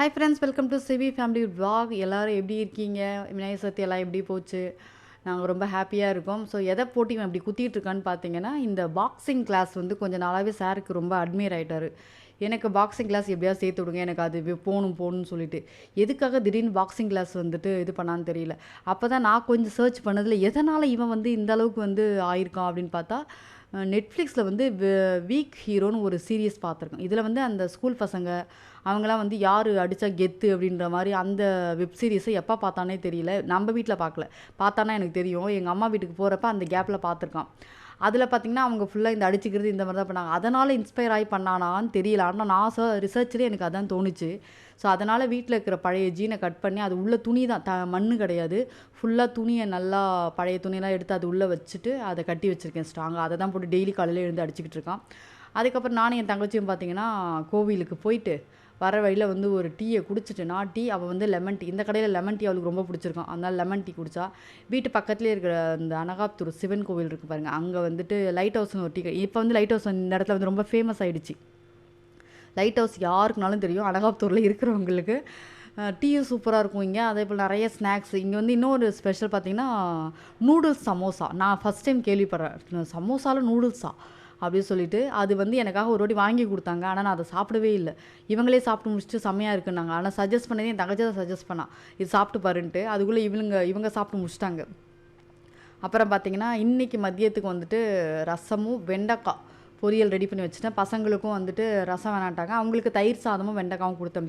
Hi friends welcome to CV family vlog. எல்லோரும் எப்படி இருக்கீங்க? விநாயகர் சதுர்த்தி எல்லாம் எப்படி போச்சு? நாங்கள் ரொம்ப ஹாப்பியாக இருக்கோம். ஸோ எதை போட்டி இவன் இப்படி குத்திட்டு இருக்கான்னு பார்த்தீங்கன்னா இந்த பாக்ஸிங் கிளாஸ் வந்து கொஞ்சம் நாளாகவே சாருக்கு ரொம்ப அட்மையர் ஆகிட்டார் எனக்கு பாக்ஸிங் கிளாஸ் எப்படியாவது சேர்த்து விடுங்க. எனக்கு அது போகணும் போகணும்னு சொல்லிட்டு. எதுக்காக திடீர்னு பாக்ஸிங் கிளாஸ் வந்துட்டு இது பண்ணான்னு தெரியல. அப்போ தான் நான் கொஞ்சம் சர்ச் பண்ணதில் எதனால் இவன் வந்து இந்த அளவுக்கு வந்து ஆயிருக்கான் அப்படின்னு பார்த்தா நெட்ஃப்ளிக்ஸில் வந்து வீக் ஹீரோன்னு ஒரு சீரியஸ் பார்த்துருக்கேன் இதில் வந்து அந்த ஸ்கூல் பசங்க அவங்களாம் வந்து யார் அடித்தா கெத்து அப்படின்ற மாதிரி அந்த வெப் சீரிஸை எப்போ பார்த்தானே தெரியல. நம்ம வீட்டில் பார்க்கல. பார்த்தானா எனக்கு தெரியும். எங்கள் அம்மா வீட்டுக்கு போகிறப்ப அந்த கேப்பில் பார்த்துருக்கான். அதில் பார்த்தீங்கன்னா அவங்க ஃபுல்லாக இந்த அடிச்சுக்கிறது இந்த மாதிரி தான் பண்ணாங்க. அதனால் இன்ஸ்பயர் ஆகி பண்ணானான்னு தெரியல. ஆனால் நான் ச ரிசர்ச்லேயே எனக்கு அதான் தோணுச்சு. ஸோ அதனால் வீட்டில் இருக்கிற பழைய ஜீனை கட் பண்ணி அது உள்ள துணி தான் த மண்ணு கிடையாது. ஃபுல்லாக துணியை நல்லா பழைய துணியெல்லாம் எடுத்து அது உள்ளே வச்சுட்டு அதை கட்டி வச்சுருக்கேன் ஸ்ட்ராங்காக அதை தான் போட்டு டெய்லி காலையில் எழுந்து அடிச்சுக்கிட்டு இருக்கான். அதுக்கப்புறம் நானும் என் தங்கச்சியும் பார்த்தீங்கன்னா கோவிலுக்கு போயிட்டு வர வழியில் வந்து ஒரு டீயை குடிச்சிட்டு நான் டீ அவள் வந்து லெமன் டீ இந்த கடையில் லெமன் டீ அவளுக்கு ரொம்ப பிடிச்சிருக்கும். அதனால் லெமன் டீ குடித்தா வீட்டு பக்கத்துலேயே இருக்கிற அந்த அனகாப்தூர் சிவன் கோவில் இருக்குது பாருங்கள் அங்கே வந்துட்டு லைட் ஹவுஸ்னு ஒரு டீ இப்போ வந்து லைட் ஹவுஸ் இந்த இடத்துல வந்து ரொம்ப ஃபேமஸ் ஆகிடுச்சு லைட் ஹவுஸ் யாருக்குனாலும் தெரியும். அனகாப்தூரில் இருக்கிறவங்களுக்கு. டீயும் சூப்பராக இருக்கும் இங்கே. அதே போல் நிறைய ஸ்நாக்ஸ். இங்கே வந்து இன்னொரு ஸ்பெஷல் பார்த்தீங்கன்னா நூடுல்ஸ் சமோசா. நான் ஃபஸ்ட் டைம் கேள்விப்படுறேன். சமோசாவில் நூடுல்ஸா? அப்படின்னு சொல்லிட்டு அது வந்து எனக்காக ஒரு வாட்டி வாங்கி கொடுத்தாங்க. ஆனால் நான் அதை சாப்பிடவே இல்லை. இவங்களே சாப்பிட்டு முடிச்சுட்டு செம்மையாக இருக்குன்னாங்க. ஆனால் சஜஸ்ட் பண்ணதே என் தங்கச்சி தான் சஜஸ்ட் பண்ணான் இது சாப்பிட்டு பாருன்ட்டு. அதுக்குள்ளே இவங்க இவங்க சாப்பிட்டு முடிச்சிட்டாங்க. அப்புறம் பார்த்தீங்கன்னா இன்றைக்கி மதியத்துக்கு வந்துட்டு ரசமும் வெண்டைக்காய். பொரியல் ரெடி பண்ணி வச்சுட்டேன். பசங்களுக்கும் வந்துட்டு ரசம் வேணாட்டாங்க அவங்களுக்கு தயிர் சாதமும் வெண்டைக்காவும் கொடுத்து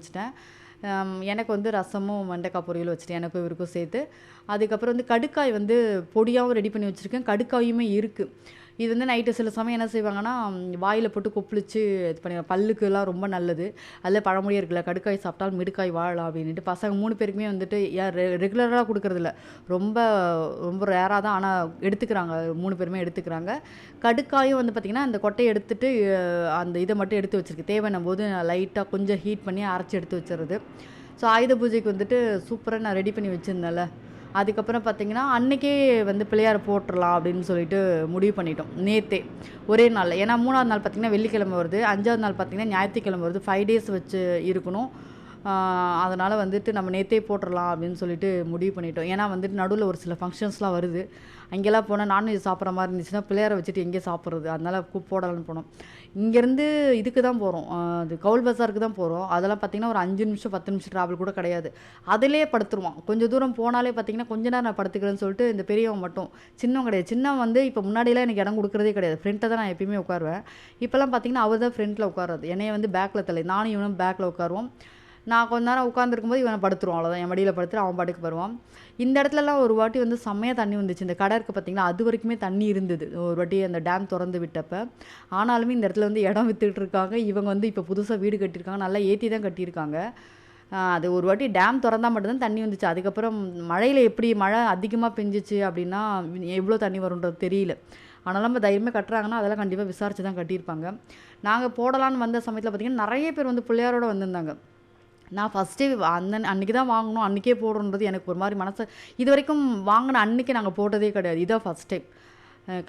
எனக்கு வந்து ரசமும் வெண்டைக்காய் பொரியல் வச்சுட்டேன். எனக்கும் இவருக்கும் சேர்த்து. அதுக்கப்புறம் வந்து கடுக்காய் வந்து பொடியாகவும் ரெடி பண்ணி வச்சுருக்கேன். கடுக்காயுமே இருக்குது இது வந்து நைட்டு சில சமயம் என்ன செய்வாங்கன்னா வாயில் போட்டு கொப்பளிச்சு இது பண்ணி பல்லுக்குலாம் ரொம்ப நல்லது. அதில் பழமொழியே இருக்குல்ல கடுக்காய் சாப்பிட்டால் மிடுக்காய் வாழலாம் அப்படின்ட்டு பசங்க மூணு பேருக்குமே வந்துட்டு ரெகுலராக கொடுக்கறதில்ல. ரொம்ப ரொம்ப ரேராக தான் ஆனால் எடுத்துக்கிறாங்க. மூணு பேருமே எடுத்துக்கிறாங்க. கடுக்காயும் வந்து பார்த்திங்கன்னா அந்த கொட்டையை எடுத்துட்டு அந்த இதை மட்டும் எடுத்து வச்சிருக்கு. தேவைன்னும் போது லைட்டாக கொஞ்சம் ஹீட் பண்ணி அரைச்சி எடுத்து வச்சிடுறது. ஸோ ஆயுத பூஜைக்கு வந்துட்டு சூப்பராக நான் ரெடி பண்ணி வச்சுருந்தேன்ல. அதுக்கப்புறம் பார்த்தீங்கன்னா அன்றைக்கே வந்து பிள்ளையார் போட்டுடலாம் அப்படின்னு சொல்லிட்டு முடிவு பண்ணிட்டோம். நேத்தே ஒரே நாள் ஏன்னா மூணாவது நாள் பார்த்தீங்கன்னா வெள்ளிக்கிழமை வருது. அஞ்சாவது நாள் பார்த்தீங்கன்னா ஞாயிற்றுக்கிழமை வருது. ஃபைவ் டேஸ் வச்சு இருக்கணும். அதனால் வந்துட்டு நம்ம நேத்தே போட்டுடலாம் அப்படின்னு சொல்லிட்டு முடிவு பண்ணிட்டோம். ஏன்னா வந்துட்டு நடுவில் ஒரு சில ஃபங்க்ஷன்ஸ்லாம் வருது. அங்கெல்லாம் போனால் நான்வெஜ் சாப்பிட்ற மாதிரி இருந்துச்சுன்னா பிள்ளையாரை வச்சுட்டு எங்கே சாப்பிட்றது? அதனால் போடலான்னு போனோம். இங்கேருந்து இதுக்கு தான் போகிறோம் அது கவுல் பஸாருக்கு தான் போகிறோம் அதெல்லாம் பார்த்தீங்கன்னா ஒரு அஞ்சு நிமிஷம் பத்து நிமிஷம் ட்ராவல் கூட கிடையாது. அதிலே படுத்துருவான். கொஞ்சம் தூரம் போனாலே பார்த்தீங்கன்னா கொஞ்ச நேரம் நான் படுத்துக்கிறேன்னு சொல்லிட்டு இந்த பெரியவன் மட்டும். சின்னவன் கிடையாது. சின்னவன் வந்து இப்போ முன்னாடியெல்லாம் எனக்கு இடம் கொடுக்குறதே கிடையாது. ஃப்ரெண்ட்டை தான் நான் எப்பயுமே உட்காருவேன். இப்போல்லாம் பார்த்தீங்கன்னா அவர் தான் ஃப்ரண்ட்டில் உட்காருறது. என்னைய வந்து பேக்கில் தலை நானும் இவனும் பேக்கில் உட்காருவோம். நான் கொஞ்ச நேரம் உட்காந்துருக்கும்போது இவனை படுத்துருவான் அவ்வளோதான் என் மடியில் படுத்துட்டு அவன் பாட்டுக்கு வருவான். இந்த இடத்துலலாம் ஒரு வாட்டி வந்து செம்மையாக தண்ணி வந்துச்சு. இந்த கடை இருக்குது பார்த்தீங்கன்னா அது வரைக்குமே தண்ணி இருந்தது. ஒரு வாட்டி அந்த டேம் திறந்து விட்டப்ப. ஆனாலுமே இந்த இடத்துல வந்து இடம் வித்துட்டு இருக்காங்க இவங்க வந்து இப்போ புதுசாக வீடு கட்டியிருக்காங்க. நல்லா ஏற்றி தான் கட்டியிருக்காங்க. அது ஒரு வாட்டி டேம் திறந்தா மட்டும்தான் தண்ணி வந்துச்சு. அதுக்கப்புறம் மழையில் எப்படி மழை அதிகமாக பெஞ்சிச்சு அப்படின்னா எவ்வளோ தண்ணி வரும்ன்றது தெரியல. ஆனாலும் நம்ம தைரியமாக கட்டுறாங்கன்னா அதெல்லாம் கண்டிப்பாக விசாரித்து தான் கட்டியிருப்பாங்க. நாங்கள் போடலான்னு வந்த சமயத்தில் பார்த்திங்கன்னா நிறைய பேர் வந்து பிள்ளையாரோட வந்திருந்தாங்க. நான் ஃபஸ்ட்டே அந்த அன்றைக்கி தான் வாங்கணும் அன்றைக்கே போடுறன்றது எனக்கு ஒரு மாதிரி மனசு. இது வரைக்கும் வாங்கின அன்றைக்கி நாங்கள் போட்டதே கிடையாது. இதான் ஃபஸ்ட் டைம்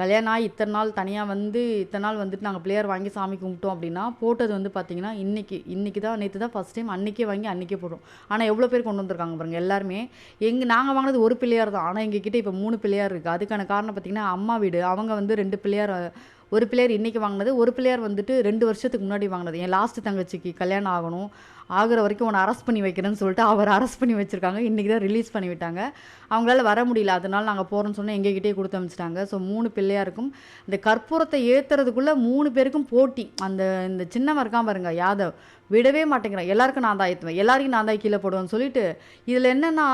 கல்யாணம் ஆகி இத்தனை நாள் தனியாக வந்து இத்தனை நாள் வந்துட்டு நாங்கள் பிள்ளையார் வாங்கி சாமி கும்பிட்டோம் அப்படின்னா போட்டது வந்து பார்த்தீங்கன்னா இன்றைக்கி இன்றைக்கி தான் நேற்று தான் ஃபஸ்ட் டைம் அன்றைக்கே வாங்கி அன்றைக்கே போடுறோம். ஆனால் எவ்வளோ பேர் கொண்டு வந்திருக்காங்க பாருங்கள் எல்லாருமே. எங்கள் நாங்கள் வாங்கினது ஒரு பிள்ளையார் தான். ஆனால் எங்ககிட்ட இப்போ மூணு பிள்ளையார் இருக்குது அதுக்கான காரணம் பார்த்தீங்கன்னா அம்மா வீடு. அவங்க வந்து ரெண்டு பிள்ளையார் ஒரு பிள்ளையார் இன்றைக்கி வாங்கினது ஒரு பிள்ளையார் வந்துட்டு ரெண்டு வருஷத்துக்கு முன்னாடி வாங்கினது. என் லாஸ்ட்டு தங்கச்சிக்கு கல்யாணம் ஆகணும். ஆகிற வரைக்கும் உன்னை அரெஸ்ட் பண்ணி வைக்கிறேன்னு சொல்லிட்டு அவர் அரெஸ்ட் பண்ணி வச்சுருக்காங்க. இன்றைக்கி தான் ரிலீஸ் பண்ணி விட்டாங்க. அவங்களால வர முடியல. அதனால் நாங்கள் போகிறோம்னு சொன்னால் எங்ககிட்டயே கொடுத்து அனுப்பிச்சிட்டாங்க. ஸோ மூணு பிள்ளையாருக்கும் இந்த கற்பூரத்தை ஏற்றுறதுக்குள்ளே மூணு பேருக்கும் போட்டி. அந்த இந்த சின்னவன் இருக்கான் பாருங்க யாதவ். விடவே மாட்டேங்கிறான். எல்லாருக்கும் நான் தான் ஏற்றுவேன் எல்லாரையும் நான் தான் கீழே போடுவேன்னு சொல்லிட்டு இதில் என்னென்னா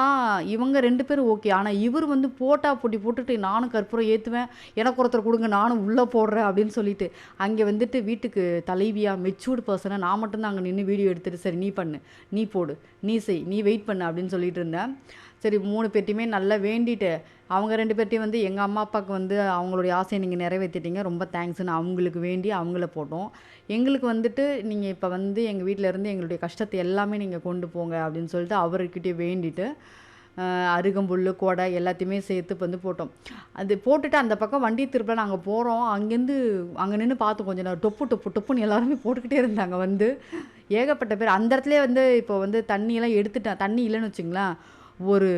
இவங்க ரெண்டு பேரும் ஓகே ஆனால் இவர் வந்து போட்டா போட்டி போட்டுட்டு நானும் கற்பூரம் ஏற்றுவேன் எனக்கு ஒருத்தர் கொடுங்க நானும் உள்ளே போடுறேன் அப்படின்னு சொல்லிட்டு அங்கே வந்துட்டு வீட்டுக்கு தலைவியாக மெச்சூர்டு பர்சனாக நான் மட்டும்தான் அங்கே நின்று வீடியோ எடுத்துகிட்டு சரி நீ பண்ணு நீ போடு நீ செய் நீ வெயிட் பண்ணு அப்படின்னு சொல்லிட்டு இருந்தேன் சரி மூணு பேர்ட்டையுமே நல்லா வேண்டிட்டு அவங்க ரெண்டு பேர்ட்டையும் வந்து எங்கள் அம்மா அப்பாவுக்கு வந்து அவங்களுடைய ஆசையை நீங்கள் நிறைவேற்றிட்டீங்க ரொம்ப தேங்க்ஸ்னு அவங்களுக்கு வேண்டி அவங்கள போட்டோம் எங்களுக்கு வந்துட்டு நீங்கள் இப்போ வந்து எங்கள் வீட்டில் இருந்து எங்களுடைய கஷ்டத்தை எல்லாமே நீங்கள் கொண்டு போங்க அப்படின்னு சொல்லிட்டு அவர்கிட்டயே வேண்டிட்டு அருகம்புல், கொடை எல்லாத்தையுமே சேர்த்து வந்து போட்டோம். அது போட்டுட்டு அந்த பக்கம் வண்டி திருப்ப நாங்கள் போகிறோம் அங்கேருந்து அங்கே நின்று பார்த்து கொஞ்சம் நேரம். டொப்பு டொப்பு டொப்புன்னு எல்லாருமே போட்டுக்கிட்டே இருந்தாங்க வந்து. ஏகப்பட்ட பேர். அந்த இடத்துலயே வந்து இப்போ வந்து தண்ணியெல்லாம் எடுத்துட்டேன். தண்ணி இல்லைன்னு வச்சுங்களேன் ஒரு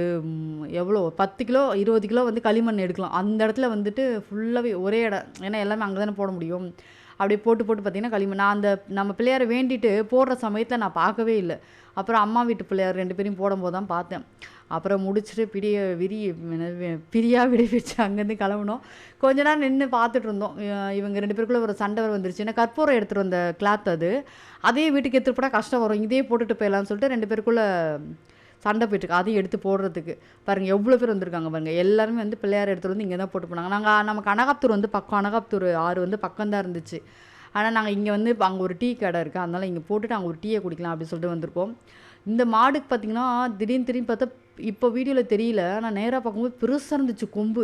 எவ்வளோ 10 கிலோ, 20 கிலோ வந்து களிமண் எடுக்கலாம். அந்த இடத்துல வந்துட்டு ஃபுல்லாகவே ஒரே இடம். ஏன்னா எல்லாமே அங்கே தானே போட முடியும். அப்படியே போட்டு போட்டு பார்த்தீங்கன்னா களிமண். நான் அந்த நம்ம பிள்ளையாரை வேண்டிட்டு போடுற சமயத்தில் நான் பார்க்கவே இல்லை அப்புறம் அம்மா வீட்டு பிள்ளையார் ரெண்டு பேரையும் போடும்போது தான் பார்த்தேன். அப்புறம் முடிச்சுட்டு பிரிய விரி பிரியா விடுவிச்சு அங்கேருந்து கிளம்புனோம். கொஞ்ச நேரம் நின்று பார்த்துட்டு இருந்தோம். இவங்க ரெண்டு பேருக்குள்ளே ஒரு சண்டை வந்துருச்சு. ஏன்னா கற்பூரம் எடுத்துகிட்டு வந்த கிளாத் அது. அதே வீட்டுக்கு எடுத்துட்டு போனால் கஷ்டம் வரும். இதே போட்டுட்டு போயிடலாம்னு சொல்லிட்டு ரெண்டு பேருக்குள்ளே சண்டை போயிட்டுருக்கு. அதையும் எடுத்து போடுறதுக்கு. பாருங்கள் எவ்வளோ பேர் வந்திருக்காங்க பாருங்கள் எல்லாருமே வந்து பிள்ளையார் எடுத்துகிட்டு வந்து இங்கே தான் போட்டு போனாங்க. நாங்கள் நமக்கு அனகாப்தூர் வந்து பக்கம். அனகாப்தூர் ஆறு வந்து பக்கம் தான் இருந்துச்சு. ஆனால் நாங்கள் இங்கே வந்து அங்கே ஒரு டீ கடை இருக்குது அதனால் இங்கே போட்டுட்டு அங்கே ஒரு டீயை குடிக்கலாம் அப்படின்னு சொல்லிட்டு வந்திருக்கோம். இந்த மாடுக்கு பார்த்தீங்கன்னா, திடீர்னு திடீர்னு பார்த்தா இப்போ வீடியோவில் தெரியல. ஆனால் நேராக பார்க்கும்போது பெருசாக இருந்துச்சு கொம்பு.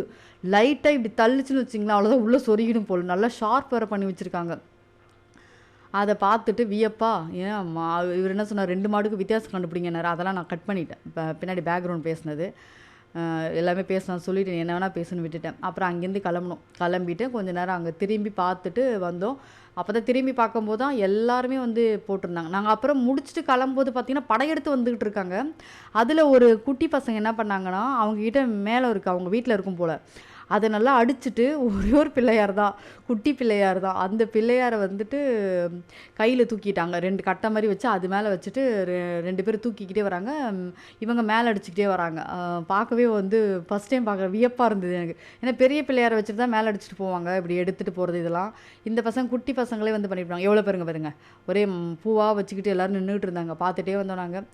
லைட்டாக இப்படி தள்ளிச்சுன்னு வச்சிங்களா அவ்வளோதான் உள்ளே சொருகிடும் போல் நல்லா ஷார்ப் வேற பண்ணி வச்சுருக்காங்க அதை பார்த்துட்டு வியப்பா, ஏன் மா இவர் என்ன சொன்னார் ரெண்டு மாடுக்கு வித்தியாசம் கண்டுபிடிங்கன்னாரு. அதெல்லாம் நான் கட் பண்ணிட்டேன். பின்னாடி பேக்ரவுண்ட் பேசினது. எல்லாமே பேசலாம் சொல்லிட்டு என்ன வேணால் பேசுன்னு விட்டுட்டேன். அப்புறம் அங்கேருந்து கிளம்பணும் கிளம்பிட்டு கொஞ்சம் நேரம் அங்கே திரும்பி பார்த்துட்டு வந்தோம். அப்போ தான் திரும்பி பார்க்கும்போது தான் எல்லாருமே வந்து போட்டிருந்தாங்க. நாங்கள் அப்புறம் முடிச்சுட்டு கிளம்பும்போது பார்த்திங்கன்னா படையெடுத்து வந்துக்கிட்டு இருக்காங்க. அதில் ஒரு குட்டி பசங்க என்ன பண்ணாங்கன்னா, அவங்கக்கிட்ட மேலே இருக்குது இருக்கு. அவங்க வீட்டில் இருக்கும் போல் அதை நல்லா அடிச்சுட்டு ஒரே ஒரு பிள்ளையார் தான். குட்டி பிள்ளையார் தான். அந்த பிள்ளையாரை வந்துட்டு கையில் தூக்கிட்டாங்க. ரெண்டு கட்டை மாதிரி வச்சு அது மேலே வச்சுட்டு ரெ ரெண்டு பேரும் தூக்கிக்கிட்டே வராங்க. இவங்க மேலே அடிச்சுக்கிட்டே வராங்க. பார்க்கவே வந்து ஃபஸ்ட் டைம் பார்க்க வியப்பாக இருந்தது எனக்கு. ஏன்னா பெரிய பிள்ளையாரை வச்சுட்டு தான் மேலே அடிச்சுட்டு போவாங்க. இப்படி எடுத்துகிட்டு போகிறது இதெல்லாம். இந்த பசங்க குட்டி பசங்களே வந்து பண்ணிவிடுவாங்க எவ்வளோ பேருங்க பாருங்க. ஒரே பூவாக வச்சுக்கிட்டு எல்லாரும் நின்றுட்டு இருந்தாங்க. பார்த்துட்டே வந்தோம் நாங்கள்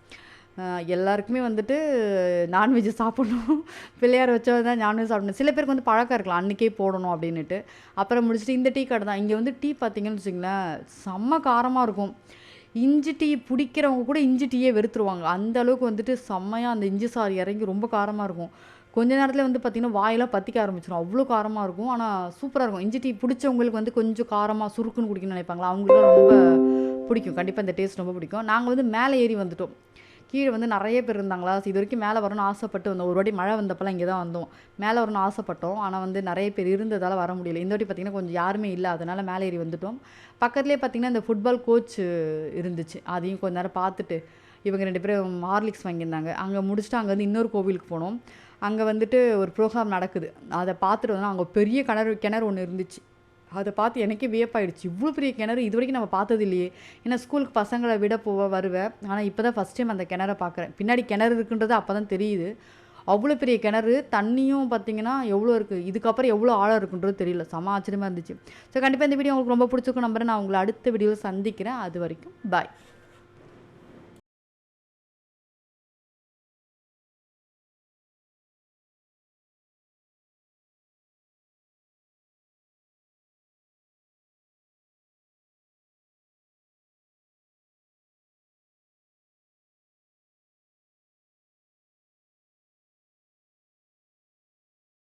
எல்லாருக்குமே வந்துட்டு நான்வெஜ் சாப்பிடணும். பிள்ளையார் வச்சா தான் நான்வெஜ் சாப்பிடணும். சில பேருக்கு வந்து பழக்கம் இருக்கலாம். அன்றைக்கே போடணும் அப்படின்னுட்டு. அப்புறம் முடிச்சுட்டு இந்த டீ கடை தான். இங்கே வந்து டீ பார்த்தீங்கன்னு வச்சுக்கங்களேன், செம்ம காரமாக இருக்கும். இஞ்சி டீ பிடிக்கிறவங்க கூட இஞ்சி டீயே வெறுத்துருவாங்க. அந்த அளவுக்கு வந்துட்டு செம்மையாக அந்த இஞ்சி சாறு இறங்கி ரொம்ப காரமாக இருக்கும். கொஞ்ச நேரத்தில் வந்து பார்த்திங்கன்னா வாயெல்லாம் பத்திக்க ஆரம்பிச்சிடும் அவ்வளோ காரமாக இருக்கும். ஆனால் சூப்பராக இருக்கும். இஞ்சி டீ பிடிச்சவங்களுக்கு வந்து கொஞ்சம் காரமாக சுருக்குன்னு குடிக்கணும்னு நினைப்பாங்களா, அவங்களுக்குலாம் ரொம்ப பிடிக்கும். கண்டிப்பாக இந்த டேஸ்ட் ரொம்ப பிடிக்கும். நாங்கள் வந்து மேலே ஏறி வந்துட்டோம். கீழே வந்து நிறைய பேர் இருந்தாங்களா, இது வரைக்கும் மேலே வரணும்னு ஆசைப்பட்டு வந்தோம். ஒரு வாட்டி மழை வந்தப்பெல்லாம் இங்கே தான் வந்தோம். மேலே வரணும்னு ஆசைப்பட்டோம். ஆனால் வந்து நிறைய பேர் இருந்ததால் வர முடியல. இந்த வாட்டி பார்த்திங்கன்னா கொஞ்சம் யாருமே இல்லை அதனால் மேலே ஏறி வந்துட்டோம். பக்கத்துலேயே பார்த்தீங்கன்னா, இந்த ஃபுட்பால் கோச் இருந்துச்சு. அதையும் கொஞ்ச நேரம் பார்த்துட்டு, இவங்க ரெண்டு பேரும் ஹார்லிக்ஸ் வாங்கியிருந்தாங்க. அங்கே முடிச்சுட்டு அங்கே வந்து இன்னொரு கோவிலுக்கு போனோம். அங்கே வந்துட்டு ஒரு ப்ரோக்ராம் நடக்குது. அதை பார்த்துட்டு வந்தோம். அங்கே பெரிய கிணறு கிணறு ஒன்று இருந்துச்சு. அதை பார்த்து எனக்கே வியப்பாயிடுச்சு. இவ்வளோ பெரிய கிணறு இது வரைக்கும் நம்ம பார்த்தது இல்லையே. ஏன்னா ஸ்கூலுக்கு பசங்களை விட போவ வருவேன். ஆனால் இப்போ தான் ஃபஸ்ட் டைம் அந்த கிணற பார்க்குறேன். பின்னாடி கிணறு இருக்குன்றது அப்போ தான் தெரியுது. அவ்வளோ பெரிய கிணறு. தண்ணியும் பார்த்திங்கன்னா எவ்வளோ இருக்குது இதுக்கப்புறம் எவ்வளோ ஆழம் இருக்குன்றது தெரியல. செம்ம ஆச்சரியமாக இருந்துச்சு. ஸோ கண்டிப்பாக இந்த வீடியோ உங்களுக்கு ரொம்ப பிடிச்சிருக்கும் நம்புறேன். நான் உங்களை அடுத்த வீடியோவில் சந்திக்கிறேன். அது வரைக்கும் பாய்.